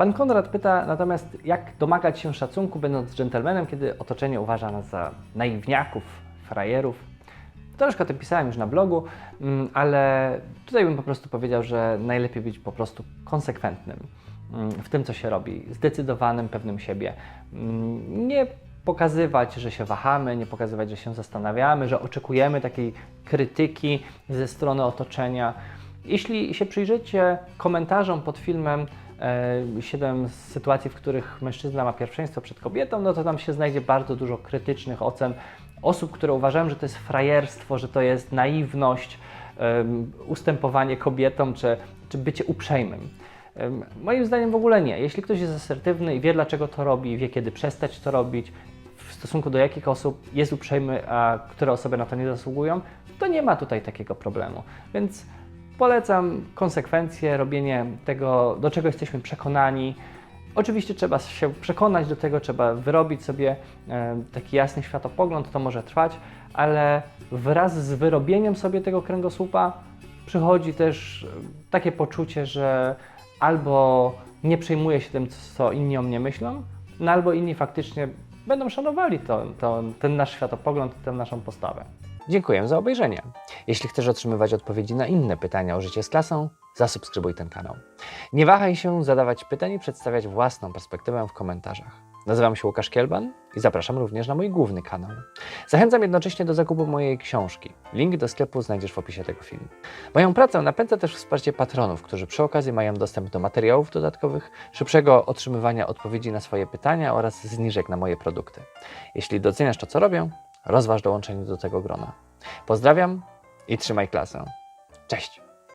Pan Konrad pyta natomiast, jak domagać się szacunku, będąc dżentelmenem, kiedy otoczenie uważa nas za naiwniaków, frajerów. Troszkę o tym pisałem już na blogu, mm, ale tutaj bym po prostu powiedział, że najlepiej być po prostu konsekwentnym mm, w tym, co się robi, zdecydowanym, pewnym siebie. Mm, Nie pokazywać, że się wahamy, nie pokazywać, że się zastanawiamy, że oczekujemy takiej krytyki ze strony otoczenia. Jeśli się przyjrzycie komentarzom pod filmem e, 7 sytuacji, w których mężczyzna ma pierwszeństwo przed kobietą, no to tam się znajdzie bardzo dużo krytycznych ocen osób, które uważają, że to jest frajerstwo, że to jest naiwność, ustępowanie kobietom czy, czy bycie uprzejmym. Moim zdaniem w ogóle nie. Jeśli ktoś jest asertywny i wie dlaczego to robi, wie kiedy przestać to robić, w stosunku do jakich osób jest uprzejmy, a które osoby na to nie zasługują, to nie ma tutaj takiego problemu. Więc polecam konsekwencje, robienie tego, do czego jesteśmy przekonani. Oczywiście trzeba się przekonać do tego, trzeba wyrobić sobie e, taki jasny światopogląd, to może trwać, ale wraz z wyrobieniem sobie tego kręgosłupa przychodzi też e, takie poczucie, że albo nie przejmuję się tym, co inni o mnie myślą, no albo inni faktycznie będą szanowali to, to, ten nasz światopogląd, tę naszą postawę. Dziękuję za obejrzenie. Jeśli chcesz otrzymywać odpowiedzi na inne pytania o życie z klasą, zasubskrybuj ten kanał. Nie wahaj się zadawać pytań i przedstawiać własną perspektywę w komentarzach. Nazywam się Łukasz Kielban i zapraszam również na mój główny kanał. Zachęcam jednocześnie do zakupu mojej książki. Link do sklepu znajdziesz w opisie tego filmu. Moją pracę napędza też wsparcie patronów, którzy przy okazji mają dostęp do materiałów dodatkowych, szybszego otrzymywania odpowiedzi na swoje pytania oraz zniżek na moje produkty. Jeśli doceniasz to, co robię, rozważ dołączenie do tego grona. Pozdrawiam i trzymaj klasę. Cześć!